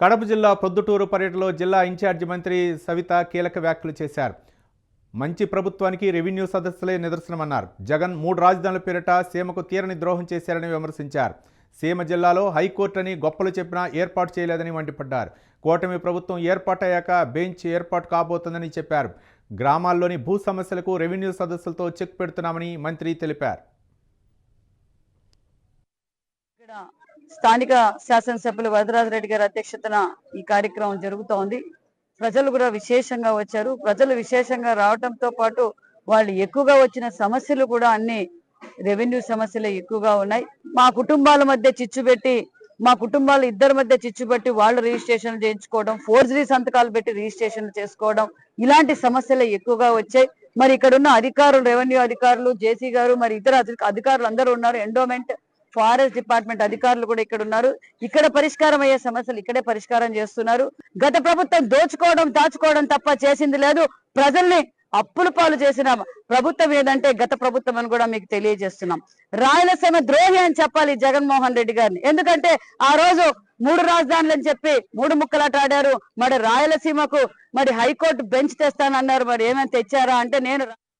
కడప జిల్లా ప్రొద్దుటూరు పర్యటనలో జిల్లా ఇన్ఛార్జి మంత్రి సవిత కీలక వ్యాఖ్యలు చేశారు. మంచి ప్రభుత్వానికి రెవెన్యూ సదస్సులే నిదర్శనమన్నారు. జగన్ మూడు రాజధానుల పేరిట సీమకు తీరని ద్రోహం చేశారని విమర్శించారు. సీమ జిల్లాలో హైకోర్టు అని గొప్పలు చెప్పినా ఏర్పాటు చేయలేదని మండిపడ్డారు. కూటమి ప్రభుత్వం ఏర్పాటయ్యాక బెంచ్ ఏర్పాటు కాబోతుందని చెప్పారు. గ్రామాల్లోని భూ సమస్యలకు రెవెన్యూ సదస్సులతో చెక్ పెడుతున్నామని మంత్రి తెలిపారు. స్థానిక శాసనసభ్యులు వరదరాజరెడ్డి గారి అధ్యక్షతన ఈ కార్యక్రమం జరుగుతోంది. ప్రజలు కూడా విశేషంగా వచ్చారు. ప్రజలు విశేషంగా రావడంతో పాటు వాళ్ళు ఎక్కువగా వచ్చిన సమస్యలు కూడా అన్ని రెవెన్యూ సమస్యలే ఎక్కువగా ఉన్నాయి. మా కుటుంబాల మధ్య చిచ్చు పెట్టి మా కుటుంబాలు ఇద్దరి మధ్య చిచ్చు పెట్టి వాళ్ళు రిజిస్ట్రేషన్ చేయించుకోవడం ఫోర్జరీ సంతకాలు పెట్టి రిజిస్ట్రేషన్ చేసుకోవడం ఇలాంటి సమస్యలే ఎక్కువగా వచ్చాయి. మరి ఇక్కడ ఉన్న అధికారులు రెవెన్యూ అధికారులు జేసీ గారు మరి ఇతర అధికారులు అందరూ ఉన్నారు. ఎండోమెంట్ ఫారెస్ట్ డిపార్ట్మెంట్ అధికారులు కూడా ఇక్కడ ఉన్నారు. ఇక్కడ పరిష్కారం అయ్యే సమస్యలు ఇక్కడే పరిష్కారం చేస్తున్నారు. గత ప్రభుత్వం దోచుకోవడం దాచుకోవడం తప్ప చేసింది లేదు. ప్రజల్ని అప్పుల పాలు చేసిన ప్రభుత్వం ఏదంటే గత ప్రభుత్వం అని కూడా మీకు తెలియజేస్తున్నాం. రాయలసీమ ద్రోహి అని చెప్పాలి జగన్మోహన్ రెడ్డి గారిని. ఎందుకంటే ఆ రోజు మూడు రాజధానులు అని చెప్పి మూడు ముక్కలాట ఆడారు. మరి రాయలసీమకు మరి హైకోర్టు బెంచ్ తెస్తానన్నారు. మరి ఏమైనా తెచ్చారా అంటే నేను